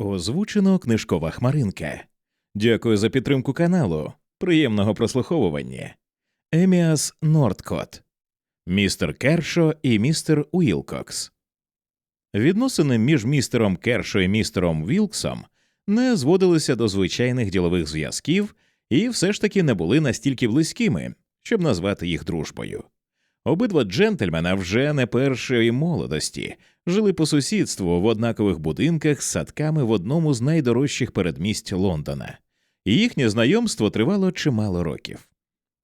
Озвучено книжкова хмаринка. Дякую за підтримку каналу. Приємного прослуховування. Еміас Нордкот, містер Кершо і містер Уілкокс. Відносини між містером Кершо і містером Вілксом не зводилися до звичайних ділових зв'язків і все ж таки не були настільки близькими, щоб назвати їх дружбою. Обидва джентльмена вже не першої молодості жили по сусідству в однакових будинках з садками в одному з найдорожчих передмість Лондона, і їхнє знайомство тривало чимало років.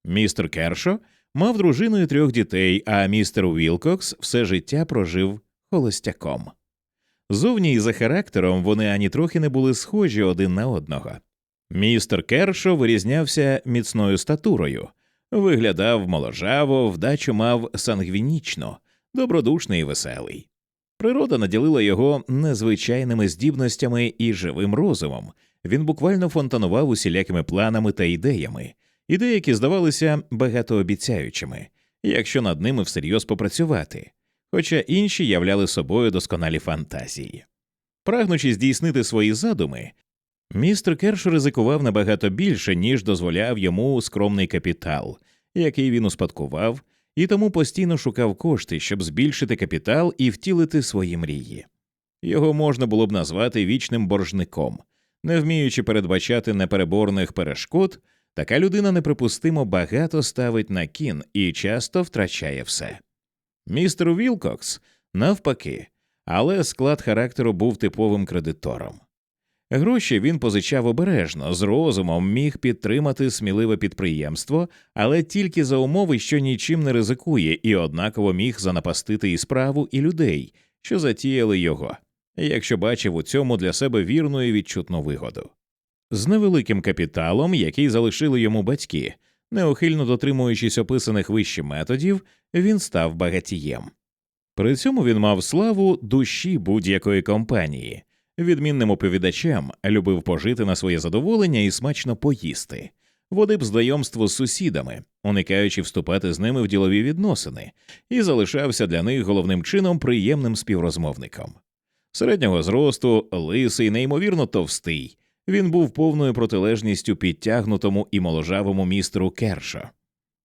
Містер Кершо мав дружину і трьох дітей, а містер Вілкокс все життя прожив холостяком. Зовні і за характером вони ані трохи не були схожі один на одного. Містер Кершо вирізнявся міцною статурою, виглядав моложаво, вдачу мав сангвінічно, добродушний і веселий. Природа наділила його незвичайними здібностями і живим розумом. Він буквально фонтанував усілякими планами та ідеями, і деякі здавалися багатообіцяючими, якщо над ними всерйоз попрацювати, хоча інші являли собою досконалі фантазії. Прагнучи здійснити свої задуми, містер Керш ризикував набагато більше, ніж дозволяв йому скромний капітал, який він успадкував, і тому постійно шукав кошти, щоб збільшити капітал і втілити свої мрії. Його можна було б назвати вічним боржником, не вміючи передбачати непереборних перешкод. Така людина неприпустимо багато ставить на кін і часто втрачає все. Містер Вілкокс навпаки, але склад характеру був типовим кредитором. Гроші він позичав обережно, з розумом міг підтримати сміливе підприємство, але тільки за умови, що нічим не ризикує, і однаково міг занапастити і справу, і людей, що затіяли його, якщо бачив у цьому для себе вірну і відчутну вигоду. З невеликим капіталом, який залишили йому батьки, неухильно дотримуючись описаних вище методів, він став багатієм. При цьому він мав славу душі будь-якої компанії, відмінним оповідачем, любив пожити на своє задоволення і смачно поїсти, водив знайомство з сусідами, уникаючи вступати з ними в ділові відносини, і залишався для них головним чином приємним співрозмовником. Середнього зросту, лисий, неймовірно товстий. Він був повною протилежністю підтягнутому і моложавому містеру Кершо.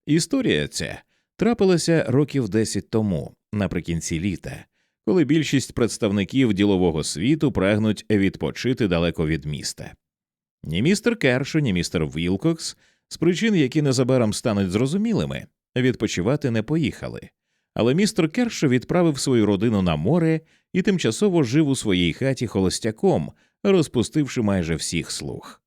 Історія ця трапилася років десять тому, наприкінці літа, коли більшість представників ділового світу прагнуть відпочити далеко від міста. Ні містер Кершо, ні містер Вілкокс, з причин, які незабаром стануть зрозумілими, відпочивати не поїхали. Але містер Кершо відправив свою родину на море і тимчасово жив у своїй хаті холостяком, розпустивши майже всіх слуг.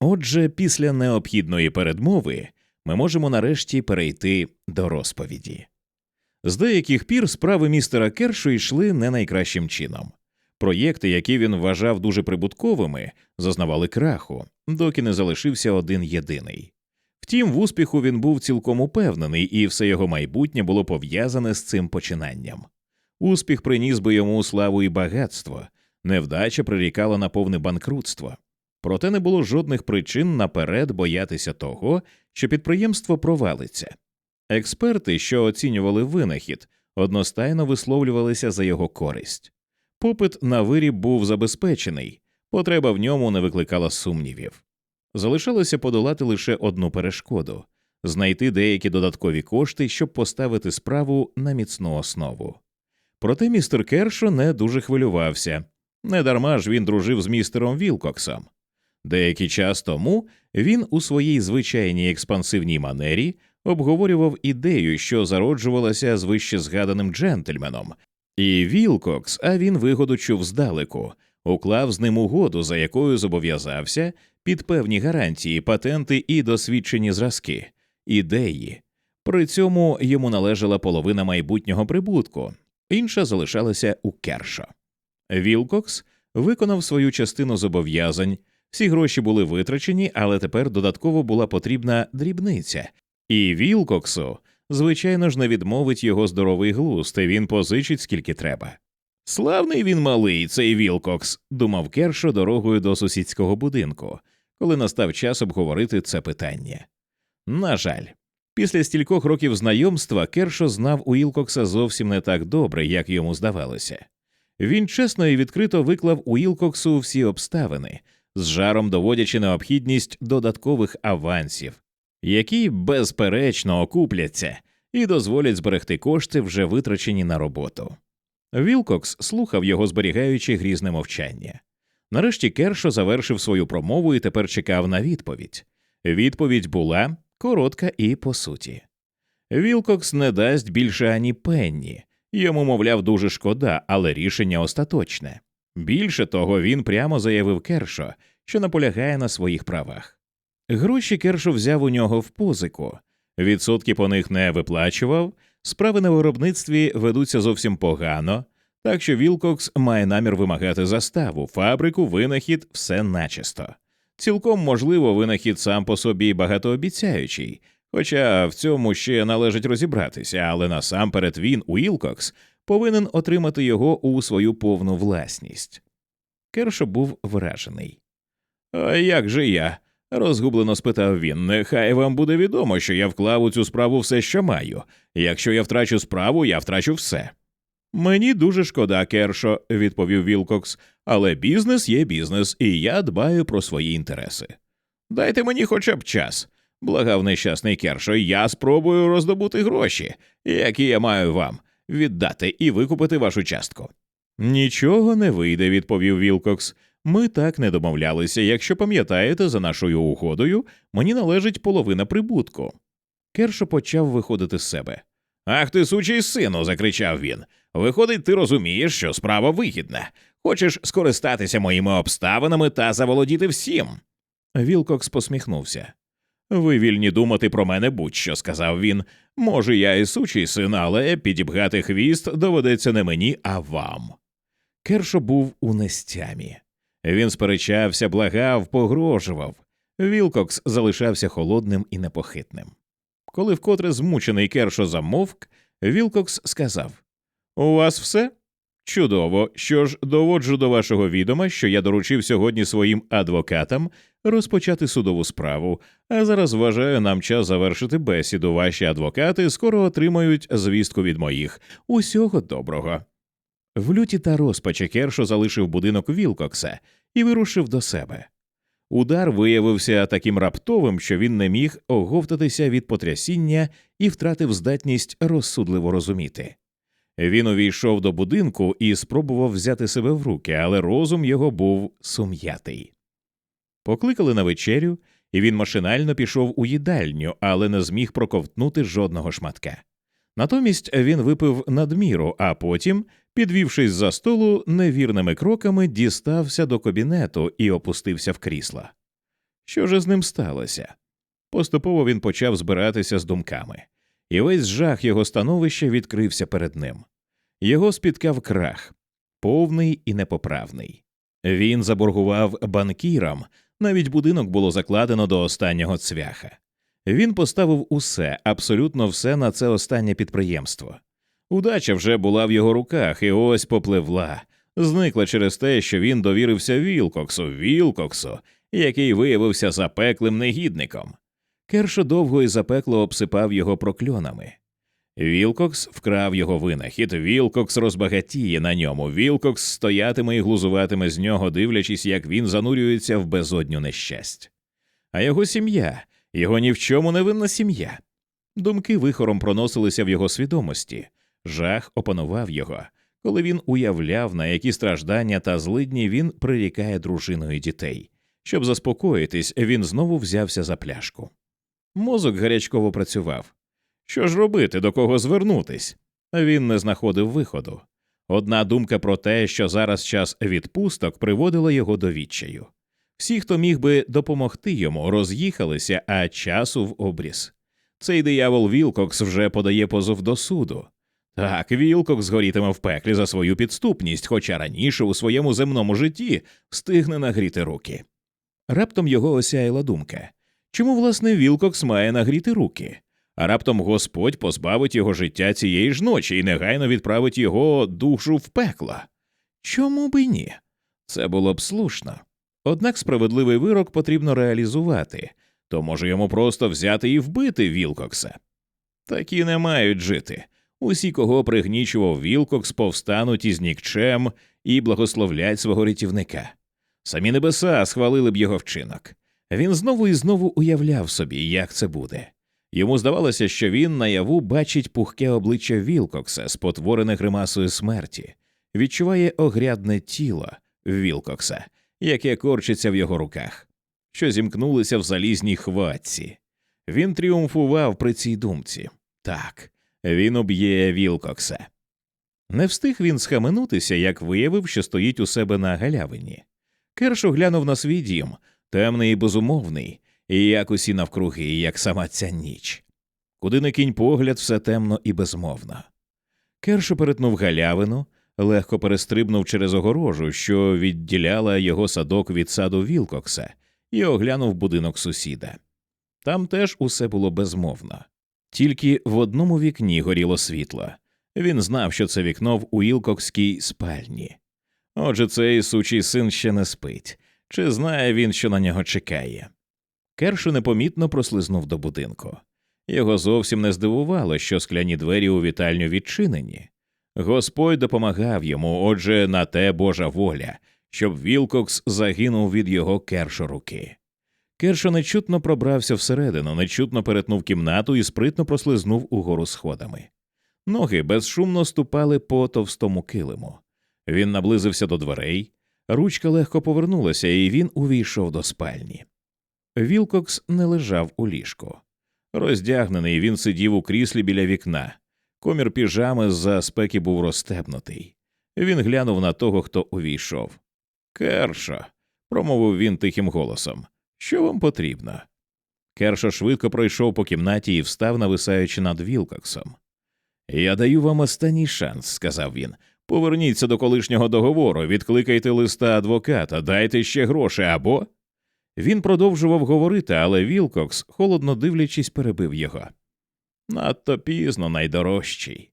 Отже, після необхідної передмови ми можемо нарешті перейти до розповіді. З деяких пір справи містера Кершу йшли не найкращим чином. Проєкти, які він вважав дуже прибутковими, зазнавали краху, доки не залишився один єдиний. Втім, в успіху він був цілком упевнений, і все його майбутнє було пов'язане з цим починанням. Успіх приніс би йому славу і багатство, невдача прирікала на повне банкрутство. Проте не було жодних причин наперед боятися того, що підприємство провалиться. Експерти, що оцінювали винахід, одностайно висловлювалися за його користь. Попит на виріб був забезпечений, потреба в ньому не викликала сумнівів. Залишалося подолати лише одну перешкоду знайти деякі додаткові кошти, щоб поставити справу на міцну основу. Проте містер Кершо не дуже хвилювався недарма ж він дружив з містером Вілкоксом. Деякий час тому він у своїй звичайній експансивній манері обговорював ідею, що зароджувалася з вище згаданим джентльменом, і Вілкокс, а він вигоду чув здалеку, уклав з ним угоду, за якою зобов'язався під певні гарантії, патенти і досвідчені зразки, ідеї. При цьому йому належала половина майбутнього прибутку, інша залишалася у Кершо. Вілкокс виконав свою частину зобов'язань, всі гроші були витрачені, але тепер додатково була потрібна дрібниця, і Вілкоксу, звичайно ж, не відмовить його здоровий глузд, і він позичить скільки треба. Славний він малий, цей Вілкокс, думав Кершо дорогою до сусідського будинку, коли настав час обговорити це питання. На жаль, після стількох років знайомства Кершо знав Уілкокса зовсім не так добре, як йому здавалося. Він чесно і відкрито виклав Уілкоксу всі обставини, з жаром доводячи необхідність додаткових авансів, які безперечно окупляться і дозволять зберегти кошти, вже витрачені на роботу. Вілкокс слухав його, зберігаючи грізне мовчання. Нарешті Кершо завершив свою промову і тепер чекав на відповідь. Відповідь була коротка і по суті. Вілкокс не дасть більше ані пенні, йому, мовляв, дуже шкода, але рішення остаточне. Більше того, він прямо заявив Кершо, що наполягає на своїх правах. Гроші Кершо взяв у нього в позику, відсотки по них не виплачував, справи на виробництві ведуться зовсім погано, так що Вілкокс має намір вимагати заставу, фабрику, винахід, все начисто. Цілком можливо, винахід сам по собі багатообіцяючий, хоча в цьому ще належить розібратися, але насамперед він, Уілкокс, повинен отримати його у свою повну власність. Кершо був вражений. А як же я? Розгублено спитав він. Нехай вам буде відомо, що я вклав у цю справу все, що маю. Якщо я втрачу справу, я втрачу все. Мені дуже шкода, Кершо, відповів Вілкокс, але бізнес є бізнес, і я дбаю про свої інтереси. Дайте мені хоча б час, благав нещасний Кершо, я спробую роздобути гроші, які я маю вам, віддати і викупити вашу частку. Нічого не вийде, відповів Вілкокс. Ми так не домовлялися. Якщо пам'ятаєте, за нашою угодою мені належить половина прибутку. Кершо почав виходити з себе. Ах ти, сучий сину, закричав він. Виходить, ти розумієш, що справа вигідна. Хочеш скористатися моїми обставинами та заволодіти всім. Вілкокс посміхнувся. Ви вільні думати про мене будь-що, сказав він. Може, я і сучий син, але підібгати хвіст доведеться не мені, а вам. Кершо був у нестямі. Він сперечався, благав, погрожував. Вілкокс залишався холодним і непохитним. Коли вкотре змучений Кершо замовк, Вілкокс сказав У вас все? Чудово. Що ж, доводжу до вашого відома, що я доручив сьогодні своїм адвокатам розпочати судову справу, а зараз вважаю нам час завершити бесіду. Ваші адвокати скоро отримають звістку від моїх. Усього доброго. В люті та розпачі Кершо залишив будинок Вілкокса і вирушив до себе. Удар виявився таким раптовим, що він не міг оговтатися від потрясіння і втратив здатність розсудливо розуміти. Він увійшов до будинку і спробував взяти себе в руки, але розум його був сум'ятий. Покликали на вечерю, і він машинально пішов у їдальню, але не зміг проковтнути жодного шматка. Натомість він випив надміру, а потім, підвівшись за столу, невірними кроками дістався до кабінету і опустився в крісло. Що ж з ним сталося? Поступово він почав збиратися з думками, і весь жах його становища відкрився перед ним. Його спіткав крах, повний і непоправний. Він заборгував банкірам, навіть будинок було закладено до останнього цвяха. Він поставив усе, абсолютно все на це останнє підприємство. Удача вже була в його руках, і ось попливла, зникла через те, що він довірився Вілкоксу, Вілкоксу, який виявився запеклим негідником. Кершо довго і запекло обсипав його прокльонами. Вілкокс вкрав його винахід, Вілкокс розбагатіє на ньому, Вілкокс стоятиме і глузуватиме з нього, дивлячись, як він занурюється в безодню нещасть. А його сім'я, його ні в чому не винна сім'я. Думки вихором проносилися в його свідомості, жах опанував його, коли він уявляв, на які страждання та злидні він прирікає дружиною дітей. Щоб заспокоїтись, він знову взявся за пляшку. Мозок гарячково працював. Що ж робити, до кого звернутись? Він не знаходив виходу. Одна думка про те, що зараз час відпусток, приводила його до відчаю. Всі, хто міг би допомогти йому, роз'їхалися, а часу в обріз. Цей диявол Вілкокс вже подає позов до суду. Так, Вілкокс згорітиме в пеклі за свою підступність, хоча раніше у своєму земному житті встигне нагріти руки. Раптом його осяяла думка чому, власне, Вілкокс має нагріти руки? А раптом Господь позбавить його життя цієї ж ночі і негайно відправить його душу в пекло. Чому би ні? Це було б слушно. Однак справедливий вирок потрібно реалізувати, то може йому просто взяти і вбити Вілкокса. Такі не мають жити. Усі, кого пригнічував Вілкокс, повстануть із нікчем і благословлять свого рятівника. Самі небеса схвалили б його вчинок. Він знову і знову уявляв собі, як це буде. Йому здавалося, що він наяву бачить пухке обличчя Вілкокса, спотворене гримасою смерті, відчуває огрядне тіло Вілкокса, яке корчиться в його руках, що зімкнулися в залізній хватці. Він тріумфував при цій думці. Так, він об'є Вілкокса. Не встиг він схаменутися, як виявив, що стоїть у себе на галявині. Кершо глянув на свій дім, темний і безумовний, і як усі навкруги, і як сама ця ніч. Куди не кінь погляд, все темно і безмовно. Кершо перетнув галявину, легко перестрибнув через огорожу, що відділяла його садок від саду Вілкокса, і оглянув будинок сусіда. Там теж усе було безмовно. Тільки в одному вікні горіло світло. Він знав, що це вікно в Уілкокській спальні. Отже, цей сучий син ще не спить, чи знає він, що на нього чекає. Кершу непомітно прослизнув до будинку. Його зовсім не здивувало, що скляні двері у вітальню відчинені. Господь допомагав йому, отже, на те Божа воля, щоб Вілкокс загинув від його кершо руки. Кершо нечутно пробрався всередину, нечутно перетнув кімнату і спритно прослизнув угору сходами. Ноги безшумно ступали по товстому килиму. Він наблизився до дверей, ручка легко повернулася, і він увійшов до спальні. Вілкокс не лежав у ліжку. Роздягнений він сидів у кріслі біля вікна. Комір піжами з-за спеки був розстебнутий. Він глянув на того, хто увійшов. Кершо, промовив він тихим голосом. Що вам потрібно? Кершо швидко пройшов по кімнаті і встав, нависаючи над Вілкоксом. Я даю вам останній шанс, сказав він. Поверніться до колишнього договору, відкликайте листа адвоката, дайте ще гроші або. Він продовжував говорити, але Вілкокс, холодно дивлячись, перебив його. Надто пізно, найдорожчий.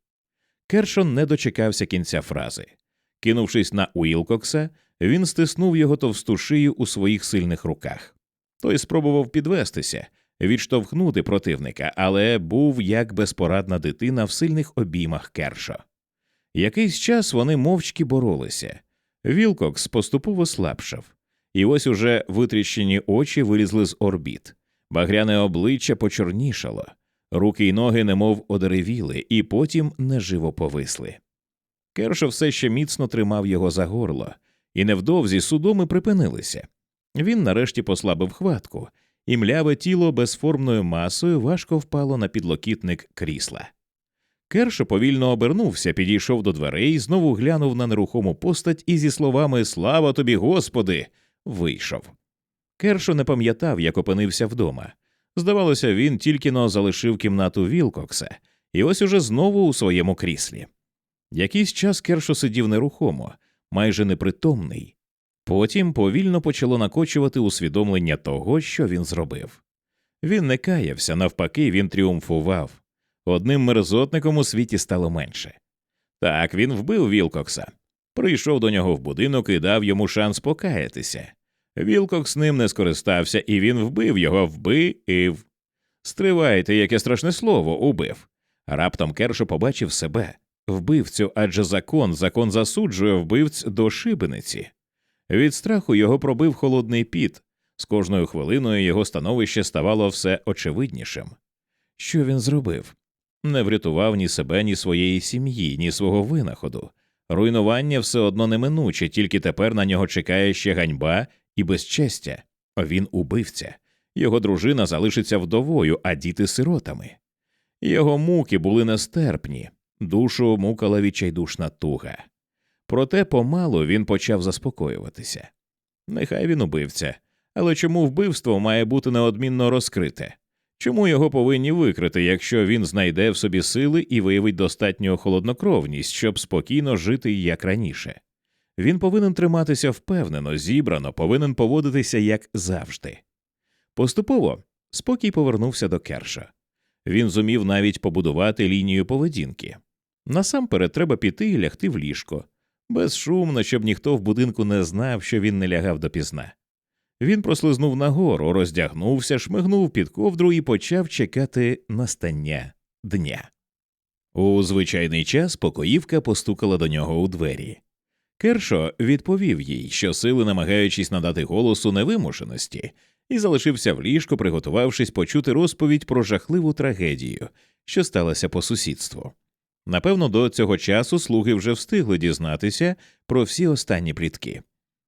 Кершон не дочекався кінця фрази. Кинувшись на Уілкокса, він стиснув його товсту шию у своїх сильних руках. Той спробував підвестися, відштовхнути противника, але був як безпорадна дитина в сильних обіймах Кершо. Якийсь час вони мовчки боролися. Вілкокс поступово слабшав, і ось уже витріщені очі вилізли з орбіт, багряне обличчя почорнішало, руки й ноги немов одеревіли, і потім неживо повисли. Кершо все ще міцно тримав його за горло, і невдовзі судоми припинилися. Він нарешті послабив хватку, і мляве тіло безформною масою важко впало на підлокітник крісла. Кершо повільно обернувся, підійшов до дверей, знову глянув на нерухому постать і зі словами Слава тобі, Господи! вийшов. Кершо не пам'ятав, як опинився вдома. Здавалося, він тільки но залишив кімнату Вілкокса, і ось уже знову у своєму кріслі. Якийсь час Кершо сидів нерухомо, майже непритомний. Потім повільно почало накочувати усвідомлення того, що він зробив. Він не каявся, навпаки, він тріумфував. Одним мерзотником у світі стало менше. Так, він вбив Вілкокса, прийшов до нього в будинок і дав йому шанс покаятися. Вілкокс ним не скористався, і він вбив його, вбив. Стривайте, яке страшне слово, убив. Раптом Кершо побачив себе, вбивцю, адже закон, закон засуджує вбивць до шибениці. Від страху його пробив холодний піт, з кожною хвилиною його становище ставало все очевиднішим. Що він зробив? Не врятував ні себе, ні своєї сім'ї, ні свого винаходу. Руйнування все одно неминуче, тільки тепер на нього чекає ще ганьба і безчестя. Він убивця, його дружина залишиться вдовою, а діти сиротами. Його муки були нестерпні, душу мукала відчайдушна туга. Проте помалу він почав заспокоюватися. Нехай він убивця, але чому вбивство має бути неодмінно розкрите? Чому його повинні викрити, якщо він знайде в собі сили і виявить достатню холоднокровність, щоб спокійно жити як раніше? Він повинен триматися впевнено, зібрано, повинен поводитися як завжди. Поступово спокій повернувся до Керша. Він зумів навіть побудувати лінію поведінки. Насамперед треба піти і лягти в ліжко, безшумно, щоб ніхто в будинку не знав, що він не лягав допізна. Він прослизнув нагору, роздягнувся, шмигнув під ковдру і почав чекати настання дня. У звичайний час покоївка постукала до нього у двері. Кершо відповів їй, що сили, намагаючись надати голосу невимушеності, і залишився в ліжку, приготувавшись почути розповідь про жахливу трагедію, що сталася по сусідству. Напевно, до цього часу слуги вже встигли дізнатися про всі останні плітки.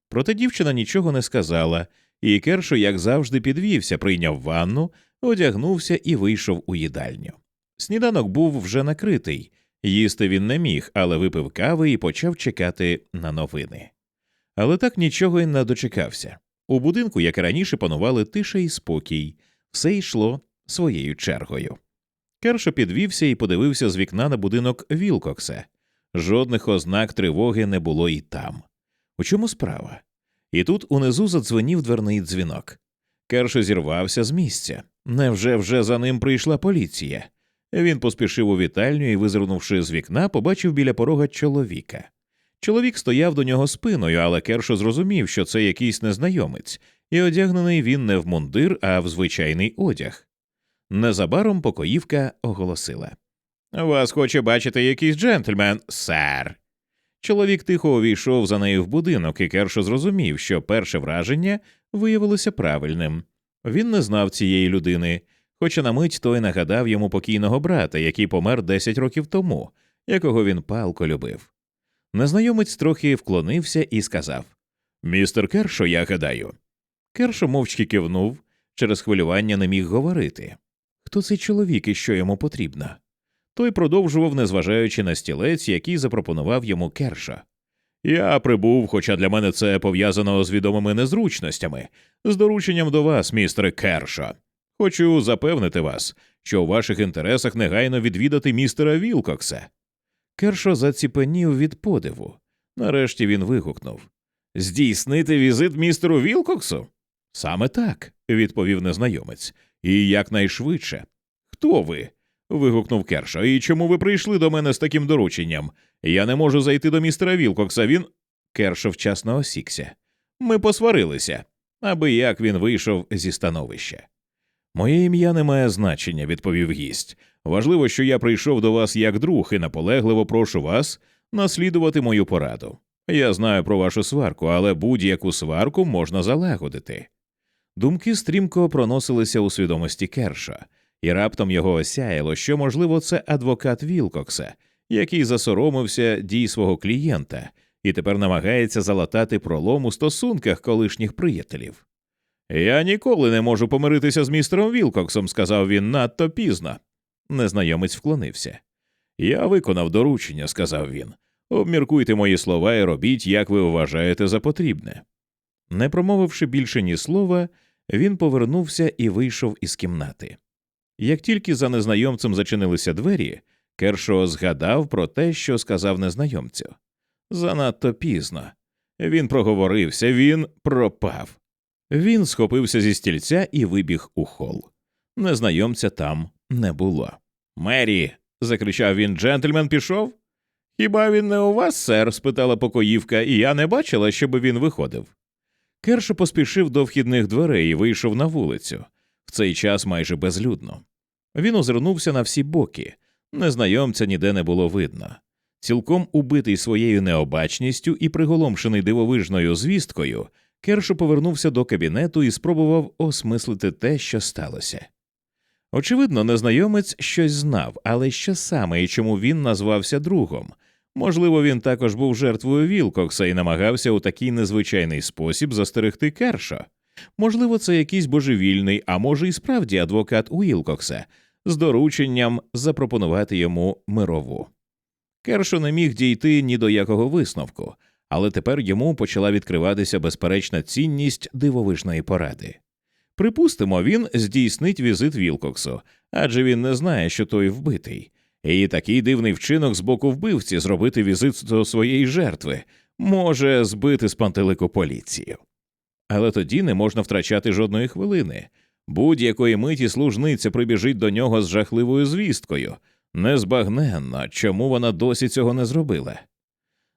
Проте дівчина нічого не сказала, і Кершо, як завжди, підвівся, прийняв ванну, одягнувся і вийшов у їдальню. Сніданок був вже накритий, їсти він не міг, але випив кави і почав чекати на новини. Але так нічого й не дочекався. У будинку, як і раніше, панували тиша і спокій, все йшло своєю чергою. Кершо підвівся і подивився з вікна на будинок Вілкокса. Жодних ознак тривоги не було і там. У чому справа? І тут унизу задзвонів дверний дзвінок. Кершо зірвався з місця. Невже вже за ним прийшла поліція? Він поспішив у вітальню і, визирнувши з вікна, побачив біля порога чоловіка. Чоловік стояв до нього спиною, але Кершо зрозумів, що це якийсь незнайомець, і одягнений він не в мундир, а в звичайний одяг. Незабаром покоївка оголосила Вас хоче бачити якийсь джентльмен, сер. Чоловік тихо увійшов за нею в будинок, і Кершо зрозумів, що перше враження виявилося правильним. Він не знав цієї людини, хоча на мить той нагадав йому покійного брата, який помер 10 років тому, якого він палко любив. Незнайомець трохи вклонився і сказав Містер Кершо, я гадаю. Кершо мовчки кивнув, через хвилювання не міг говорити. Хто цей чоловік і що йому потрібно? Той продовжував, незважаючи на стілець, який запропонував йому Керша. Я прибув, хоча для мене це пов'язано з відомими незручностями, з дорученням до вас, містере Керша. Хочу запевнити вас, що у ваших інтересах негайно відвідати містера Вілкокса. Кершо заціпенів від подиву. Нарешті він вигукнув Здійснити візит містеру Вілкоксу? Саме так, відповів незнайомець, і якнайшвидше. Хто ви? вигукнув Кершо. І чому ви прийшли до мене з таким дорученням? Я не можу зайти до містера Вілкокса. Він. Кершо вчасно осікся. Ми посварилися, аби як він вийшов зі становища. Моє ім'я не має значення, відповів гість. Важливо, що я прийшов до вас як друг і наполегливо прошу вас наслідувати мою пораду. Я знаю про вашу сварку, але будь-яку сварку можна залагодити. Думки стрімко проносилися у свідомості Керша, і раптом його осяяло, що, можливо, це адвокат Вілкокса, який засоромився дій свого клієнта і тепер намагається залатати пролом у стосунках колишніх приятелів. Я ніколи не можу помиритися з містером Вілкоксом, сказав він надто пізно. Незнайомець вклонився. Я виконав доручення, сказав він. Обміркуйте мої слова і робіть, як ви вважаєте за потрібне. Не промовивши більше ні слова, він повернувся і вийшов із кімнати. Як тільки за незнайомцем зачинилися двері, Кершо згадав про те, що сказав незнайомцю. Занадто пізно. Він проговорився, він пропав. Він схопився зі стільця і вибіг у хол. Незнайомця там не було. Мері. закричав він, джентльмен пішов. Хіба він не у вас, сер? спитала покоївка, і я не бачила, щоб він виходив. Кершо поспішив до вхідних дверей і вийшов на вулицю, в цей час майже безлюдно. Він озирнувся на всі боки, незнайомця ніде не було видно. Цілком убитий своєю необачністю і приголомшений дивовижною звісткою, Кершо повернувся до кабінету і спробував осмислити те, що сталося. Очевидно, незнайомець щось знав, але що саме і чому він назвався другом. Можливо, він також був жертвою Вілкокса і намагався у такий незвичайний спосіб застерегти Керша. Можливо, це якийсь божевільний, а може, і справді адвокат Уілкокса з дорученням запропонувати йому мирову. Кершо не міг дійти ні до якого висновку, але тепер йому почала відкриватися безперечна цінність дивовижної поради. Припустимо, він здійснить візит Вілкоксу, адже він не знає, що той вбитий. І такий дивний вчинок з боку вбивці зробити візит до своєї жертви може збити з пантелику поліцію. Але тоді не можна втрачати жодної хвилини. Будь-якої миті служниця прибіжить до нього з жахливою звісткою. Незбагненно, чому вона досі цього не зробила.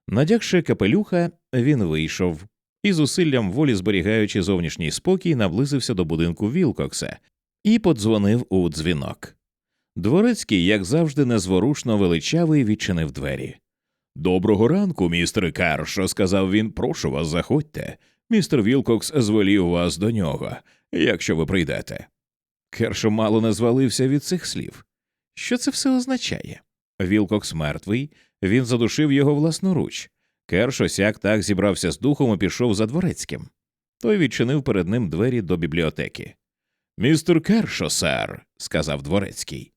Надягши капелюха, він вийшов і, зусиллям волі зберігаючи зовнішній спокій, наблизився до будинку Вілкокса і подзвонив у дзвінок. Дворецький, як завжди, незворушно величавий відчинив двері. Доброго ранку, містер Кершо, сказав він. Прошу вас, заходьте. Містер Вілкокс звелів вас до нього, якщо ви прийдете. Кершо мало не звалився від цих слів. Що це все означає? Вілкокс мертвий, він задушив його власноруч. Кершо сяк так зібрався з духом і пішов за дворецьким. Той відчинив перед ним двері до бібліотеки. Містер Кершо, сер, сказав дворецький.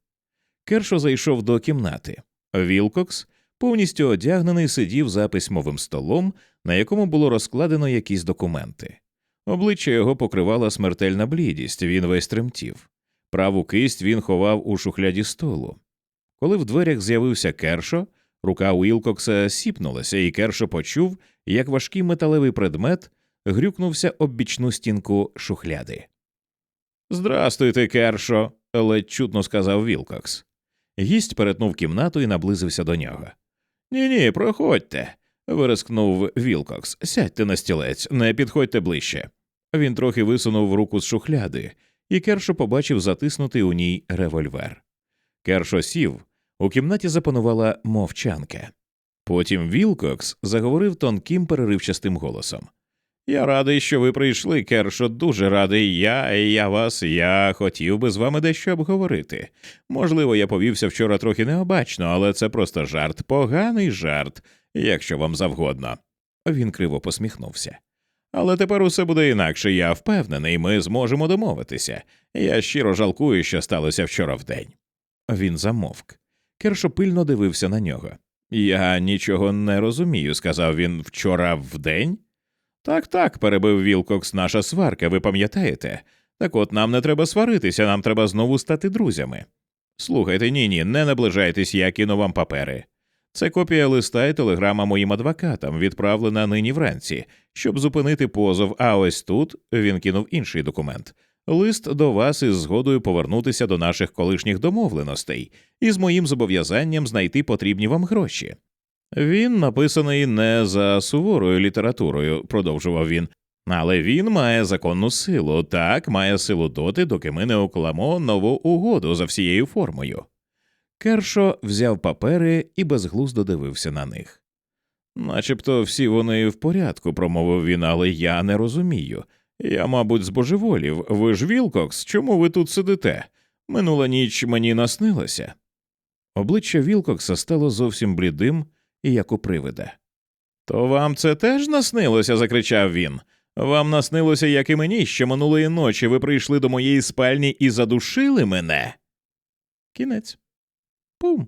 Кершо зайшов до кімнати. Вілкокс, повністю одягнений, сидів за письмовим столом, на якому було розкладено якісь документи. Обличчя його покривала смертельна блідість, він весь тремтів. Праву кисть він ховав у шухляді столу. Коли в дверях з'явився Кершо, рука Уілкокса сіпнулася, і Кершо почув, як важкий металевий предмет грюкнувся об бічну стінку шухляди. Здрастуйте, Кершо, ледь чутно сказав Вілкокс. Гість перетнув кімнату і наблизився до нього. Ні, ні, проходьте, вирискнув Вілкокс. Сядьте на стілець, не підходьте ближче. Він трохи висунув руку з шухляди, і Кершо побачив затиснутий у ній револьвер. Кершо сів, у кімнаті запанувала мовчанка. Потім Вілкокс заговорив тонким переривчастим голосом. Я радий, що ви прийшли, Кершо, дуже радий. Я, я вас, я хотів би з вами дещо обговорити. Можливо, я повівся вчора трохи необачно, але це просто жарт, поганий жарт, якщо вам завгодно. Він криво посміхнувся. Але тепер усе буде інакше, я впевнений, ми зможемо домовитися. Я щиро жалкую, що сталося вчора вдень. Він замовк. Кершо пильно дивився на нього. Я нічого не розумію, сказав він вчора вдень. Так, так, перебив Вілкокс, наша сварка, ви пам'ятаєте? Так от нам не треба сваритися, нам треба знову стати друзями. Слухайте, ні, ні, не наближайтесь, я кину вам папери. Це копія листа і телеграма моїм адвокатам, відправлена нині вранці, щоб зупинити позов. А ось тут він кинув інший документ. Лист до вас із згодою повернутися до наших колишніх домовленостей і з моїм зобов'язанням знайти потрібні вам гроші. Він написаний не за суворою літературою, продовжував він, але він має законну силу, так має силу доти, доки ми не укламо нову угоду за всією формою. Кершо взяв папери і безглуздо дивився на них. Начебто всі вони в порядку, промовив він, але я не розумію. Я, мабуть, збожеволів. Ви ж Вілкокс, чому ви тут сидите? Минула ніч мені наснилося. Обличчя Вілкокса стало зовсім блідим і як у привида. То вам це теж наснилося? закричав він. Вам наснилося, як і мені, що минулої ночі ви прийшли до моєї спальні і задушили мене. Кінець. Пум.